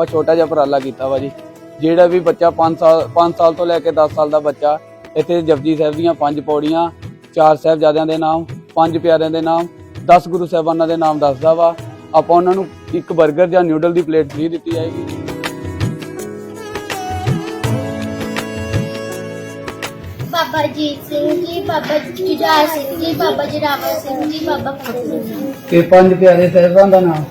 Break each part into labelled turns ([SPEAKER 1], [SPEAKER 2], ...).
[SPEAKER 1] ਆਪਾਂ ਛੋਟਾ ਜਿਹਾ ਉਪਰਾਲਾ ਕੀਤਾ ਵਾ ਜੀ ਜਿਹੜਾ ਵੀ ਬੱਚਾ 5 ਸਾਲ 5 ਸਾਲ ਤੋਂ ਲੈ ਕੇ 10 ਸਾਲ ਦਾ ਬੱਚਾ ਇੱਥੇ ਜਪਜੀ ਸਾਹਿਬ ਦੀਆਂ ਪੰਜ ਪੌੜੀਆਂ ਚਾਰ ਸਾਹਿਬਜ਼ਾਦਿਆਂ ਦੇ ਨਾਮ ਪੰਜ ਪਿਆਰਿਆਂ ਦੇ ਨਾਮ 10 ਗੁਰੂ ਸਾਹਿਬਾਨਾਂ ਦੇ ਨਾਮ ਦੱਸਦਾ ਵਾ। ਆਪਾਂ ਉਹਨਾਂ ਨੂੰ ਇੱਕ 버ਗਰ ਜਾਂ ਨਿਊਡਲ ਦੀ ਪਲੇਟ ਫ੍ਰੀ ਦਿੱਤੀ ਜਾਏਗੀ।
[SPEAKER 2] ਬਾਬਾ ਜੀਤ ਸਿੰਘ ਜੀ ਬਾਬਾ ਜੁਝਾਰ ਸਿੰਘ ਜੀ ਬਾਬਾ ਜਰਾਵਰ ਸਿੰਘ ਜੀ ਬਾਬਾ ਫਤਿਹ ਸਿੰਘ ਜੀ।
[SPEAKER 1] ਇਹ ਪੰਜ ਪਿਆਰੇ ਸਾਹਿਬਾਂ ਦਾ ਨਾਮ।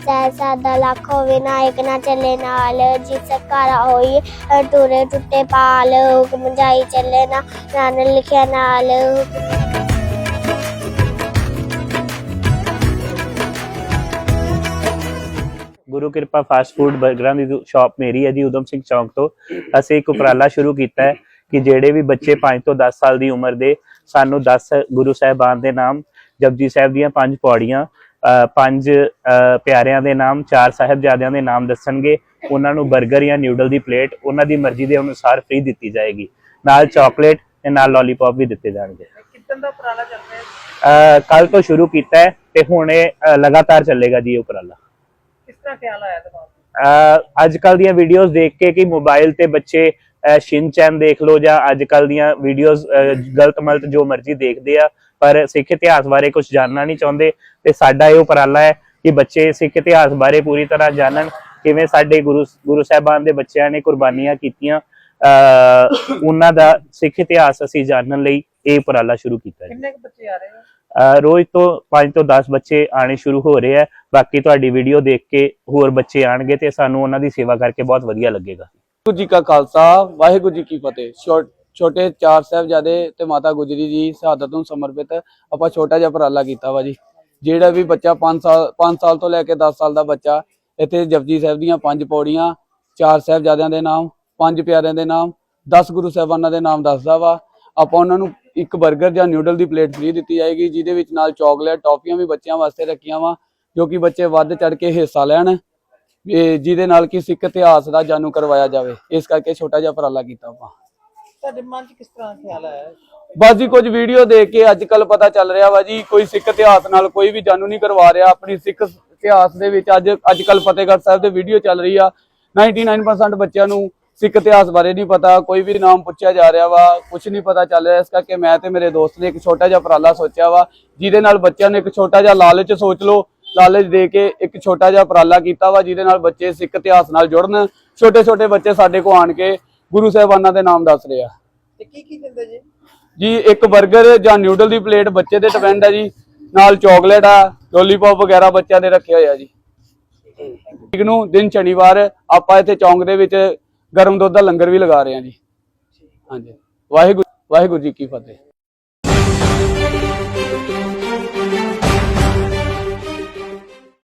[SPEAKER 2] ਸਹਿਸਾਦਾ ਲੱਖੋ ਵਿਨਾਇਕ ਨਾ ਚੱਲੇ ਨਾਲ ਜਿਸ ਘਰ ਹੋਈ ਟੁਰੇ ਟੁੱਟੇ ਪਾਲ ਹੁਕਮ ਜਾਈ ਚੱਲੇ ਨਾ ਨਾਨ ਲਿਖਿਆ ਨਾਲ
[SPEAKER 3] ਗੁਰੂ ਕਿਰਪਾ ਫਾਸਟ ਫੂਡ 버ਗਰਾਂ ਦੀ ਸ਼ਾਪ ਮੇਰੀ ਹੈ ਜੀ ਉਦਮ ਸਿੰਘ ਚੌਂਕ ਤੋਂ। ਅਸੀਂ ਇੱਕ ਉਪਰਾਲਾ ਸ਼ੁਰੂ ਕੀਤਾ ਹੈ ਕਿ ਜਿਹੜੇ ਵੀ ਬੱਚੇ 5 ਤੋਂ 10 ਸਾਲ ਦੀ ਉਮਰ ਦੇ ਸਾਨੂੰ 10 ਗੁਰੂ ਸਾਹਿਬਾਨ ਦੇ ਨਾਮ ਜਪਜੀ ਸਾਹਿਬ ਦੀਆਂ ਪੰਜ ਪੌੜੀਆਂ ਪੰਜ ਪਿਆਰਿਆਂ ਦੇ ਨਾਮ ਚਾਰ ਸਾਹਿਬਜ਼ਾਦਿਆਂ ਦੇ ਨਾਮ ਦੱਸਣਗੇ। ਉਹਨਾਂ ਨੂੰ 버ਗਰ ਜਾਂ ਨਿਊਡਲ ਦੀ ਪਲੇਟ ਉਹਨਾਂ ਦੀ ਮਰਜ਼ੀ ਦੇ ਅਨੁਸਾਰ ਫ੍ਰੀ ਦਿੱਤੀ ਜਾਏਗੀ। ਨਾਲ ਚਾਕਲੇਟ ਤੇ ਨਾਲ ਲੋਲੀਪੌਪ ਵੀ ਦਿੱਤੇ ਜਾਣਗੇ।
[SPEAKER 4] ਕਿੱਦਣ ਦਾ ਉਪਰਾਲਾ ਚੱਲ ਰਿਹਾ ਹੈ?
[SPEAKER 3] ਕੱਲ ਤੋਂ ਸ਼ੁਰੂ ਕੀਤਾ ਹੈ ਤੇ ਹੁਣ ਇਹ ਲਗਾਤਾਰ ਚੱਲੇਗਾ ਜੀ ਇਹ ਉਪਰਾਲਾ।
[SPEAKER 4] ਕਿਸ ਤਰ੍ਹਾਂ ਖਿਆਲ ਆਇਆ ਦਿਮਾਗ 'ਚ?
[SPEAKER 3] ਅੱਜ ਕੱਲ ਦੀਆਂ ਵੀਡੀਓਜ਼ ਦੇਖ ਕੇ ਕਿ ਮੋਬਾਈਲ ਤੇ ਬੱਚੇ ਸ਼ਿਨਚੈਨ ਦੇਖ ਲੋ ਜਾਂ ਅੱਜ ਕੱਲ ਦੀਆਂ ਵੀਡੀਓਜ਼ ਗਲਤ ਮਲਤ ਜੋ ਮਰਜ਼ੀ ਦੇਖਦੇ ਆ ਪਰ ਸਿੱਖ ਇਤਿਹਾਸ ਬਾਰੇ ਕੁਝ ਜਾਣਨਾ ਨਹੀਂ ਚਾਹੁੰਦੇ ਤੇ ਸਾਡਾ ਇਹ ਉਪਰਾਲਾ ਹੈ ਕਿ ਬੱਚੇ ਸਿੱਖ ਇਤਿਹਾਸ ਬਾਰੇ ਪੂਰੀ ਤਰ੍ਹਾਂ ਜਾਣਨ ਕਿਵੇਂ ਸਾਡੇ ਗੁਰੂ ਗੁਰੂ ਸਾਹਿਬਾਨ ਦੇ ਬੱਚਿਆਂ ਨੇ ਕੁਰਬਾਨੀਆਂ ਕੀਤੀਆਂ ਉਹਨਾਂ ਦਾ ਸਿੱਖ ਇਤਿਹਾਸ ਅਸੀਂ ਜਾਣਨ ਲਈ ਇਹ ਉਪਰਾਲਾ ਸ਼ੁਰੂ ਕੀਤਾ ਹੈ
[SPEAKER 4] ਕਿੰਨੇ ਬੱਚੇ ਆ ਰਹੇ ਆ
[SPEAKER 3] ਅਹ, ਰੋਜ਼ ਤੋਂ 5 ਤੋਂ 10 ਬੱਚੇ ਆਣੇ ਸ਼ੁਰੂ ਹੋ ਰਹੇ ਆ। ਬਾਕੀ ਤੁਹਾਡੀ ਵੀਡੀਓ ਦੇਖ ਕੇ ਹੋਰ ਬੱਚੇ ਆਣਗੇ ਤੇ ਸਾਨੂੰ ਉਹਨਾਂ ਦੀ ਸੇਵਾ ਕਰਕੇ ਬਹੁਤ ਵਧੀਆ ਲੱਗੇਗਾ।
[SPEAKER 1] ਵਾਹਿਗੁਰੂ ਜੀ ਕਾ ਖਾਲਸਾ, ਵਾਹਿਗੁਰੂ ਜੀ ਕੀ ਫਤਿਹ। ਛੋਟੇ ਚਾਰ ਸਾਹਿਬਜ਼ਾਦੇ ਤੇ ਮਾਤਾ ਗੁਜਰੀ ਜੀ ਸ਼ਹਾਦਤ ਨੂੰ ਸਮਰਪਿਤ ਆਪਾਂ ਛੋਟਾ ਜਿਹਾ ਉਪਰਾਲਾ ਕੀਤਾ ਵਾ ਜੀ। ਜਿਹੜਾ ਵੀ ਬੱਚਾ 5 ਸਾਲ 5 ਸਾਲ ਤੋਂ ਲੈ ਕੇ 10 ਸਾਲ ਦਾ ਬੱਚਾ, ਇੱਥੇ ਜਪਜੀ ਸਾਹਿਬ ਦੀਆਂ ਪੰਜ ਪੌੜੀਆਂ, ਚਾਰ ਸਾਹਿਬਜ਼ਾਦਿਆਂ ਦੇ ਨਾਮ, ਪੰਜ ਪਿਆਰਿਆਂ ਦੇ ਨਾਮ 10 ਗੁਰੂ ਸਾਹਿਬਾਨਾਂ ਦੇ ਨਾਮ ਦੱਸਦਾ ਵਾ। ਆਪਾਂ ਉਹਨਾਂ ਨੂੰ ਇੱਕ 버ਗਰ ਜਾਂ ਨਿਊਡਲ ਦੀ ਪਲੇਟ ਫ੍ਰੀ ਦਿੱਤੀ ਜਾਏਗੀ ਜਿਹਦੇ ਵਿੱਚ ਨਾਲ ਚਾਕਲੇਟ ਟੌਫੀਆਂ ਵੀ ਬੱਚਿਆਂ ਵਾਸਤੇ ਰੱਖੀਆਂ ਵਾ ਜੋ ਕਿ ਬੱਚੇ ਵੱਧ ਚੜ ਕੇ ਹਿੱਸਾ ਲੈਣ ਇਹ ਜਿਹਦੇ ਨਾਲ ਕਿ ਸਿੱਖ ਇਤਿਹਾਸ ਦਾ ਜਾਣੂ ਕਰਵਾਇਆ ਜਾਵੇ। ਇਸ ਕਰਕੇ ਛੋਟਾ ਜਿਹਾ ਉਪਰਾਲਾ ਕੀਤਾ ਆਪਾਂ।
[SPEAKER 4] ਤੁਹਾਡੇ ਮਨ 'ਚ ਕਿਸ ਤਰ੍ਹਾਂ ਖਿਆਲ ਆਇਆ?
[SPEAKER 1] ਬਸ ਜੀ ਕੁਝ ਵੀਡੀਓ ਦੇਖ ਕੇ ਅੱਜ ਕੱਲ ਪਤਾ ਚੱਲ ਰਿਹਾ ਵਾ ਜੀ ਕੋਈ ਸਿੱਖ ਇਤਿਹਾਸ ਨਾਲ ਕੋਈ ਵੀ ਜਾਣੂ ਨਹੀਂ ਕਰਵਾ ਰਿਹਾ। ਆਪਣੀ ਸਿੱਖ ਇਤਿਹਾਸ ਦੇ ਵਿੱਚ ਅੱਜ ਅੱਜ ਕੱਲ ਫਤਿਹਗੜ੍ਹ ਸਾਹਿਬ ਦੇ ਵੀਡੀਓ ਚੱਲ ਰਹੀ ਆ। 99% ਬੱਚਿਆਂ ਨੂੰ ਸਿੱਖ ਇਤਿਹਾਸ ਬਾਰੇ ਨਹੀਂ ਪਤਾ ਕੋਈ ਵੀ ਨਾਮ ਪੁੱਛਿਆ ਜਾ ਰਿਹਾ ਵਾ ਕੁਝ ਨਹੀਂ ਪਤਾ ਚੱਲ ਰਿਹਾ ਇਸ ਕਰਕੇ ਮੈਂ ਤੇ ਮੇਰੇ ਦੋਸਤ ਨੇ ਇੱਕ ਛੋਟਾ ਜਿਹਾ ਉਪਰਾਲਾ ਸੋਚਿਆ ਵਾ ਜਿਹਦੇ ਨਾਲ ਬੱਚਿਆਂ ਨੇ ਇੱਕ ਛੋਟਾ ਜਿਹਾ ਲਾਲਚ ਸੋਚ ਲਓ ਲਾਲਚ ਦੇ ਕੇ ਇੱਕ ਛੋਟਾ ਜਿਹਾ ਉਪਰਾਲਾ ਕੀਤਾ ਵਾ ਜਿਹਦੇ ਨਾਲ ਬੱਚੇ ਸਿੱਖ ਇਤਿਹਾਸ ਨਾਲ ਜੁੜਨ ਛੋਟੇ ਛੋਟੇ ਬੱਚੇ ਸਾਡੇ ਕੋ ਆਣ ਕੇ ਗੁਰੂ ਸਾਹਿਬਾਨਾਂ ਦੇ ਨਾਮ ਦੱਸ ਰਹੇ
[SPEAKER 4] ਤੇ ਕੀ ਕੀ ਦਿੰਦੇ ਜੀ?
[SPEAKER 1] ਜੀ ਇੱਕ 버ਗਰ ਜਾਂ ਨਿਊਡਲ ਦੀ ਪਲੇਟ ਬੱਚੇ ਦੇ ਡਿਪੈਂਡ ਹੈ ਜੀ ਨਾਲ ਚਾਕਲੇਟ ਆ ਲੋਲੀਪੌਪ ਵਗੈਰਾ ਬੱਚਿਆਂ ਦੇ ਰੱਖੇ ਹੋਏ ਆ ਜੀ। ਠੀਕ ਨੂੰ ਦਿਨ ਸ਼ਨੀਵਾਰ ਆਪਾਂ ਇੱਥੇ ਚੌਂਕ ਦੇ ਵਿੱਚ ਗਰਮ ਦੁੱਧ ਦਾ ਲੰਗਰ ਵੀ ਲਗਾ ਰਹੇ ਹਾਂ ਜੀ। ਹਾਂਜੀ। ਵਾਹਿਗੁਰੂ ਵਾਹਿਗੁਰੂ ਜੀ ਕੀ ਫਤਿਹ।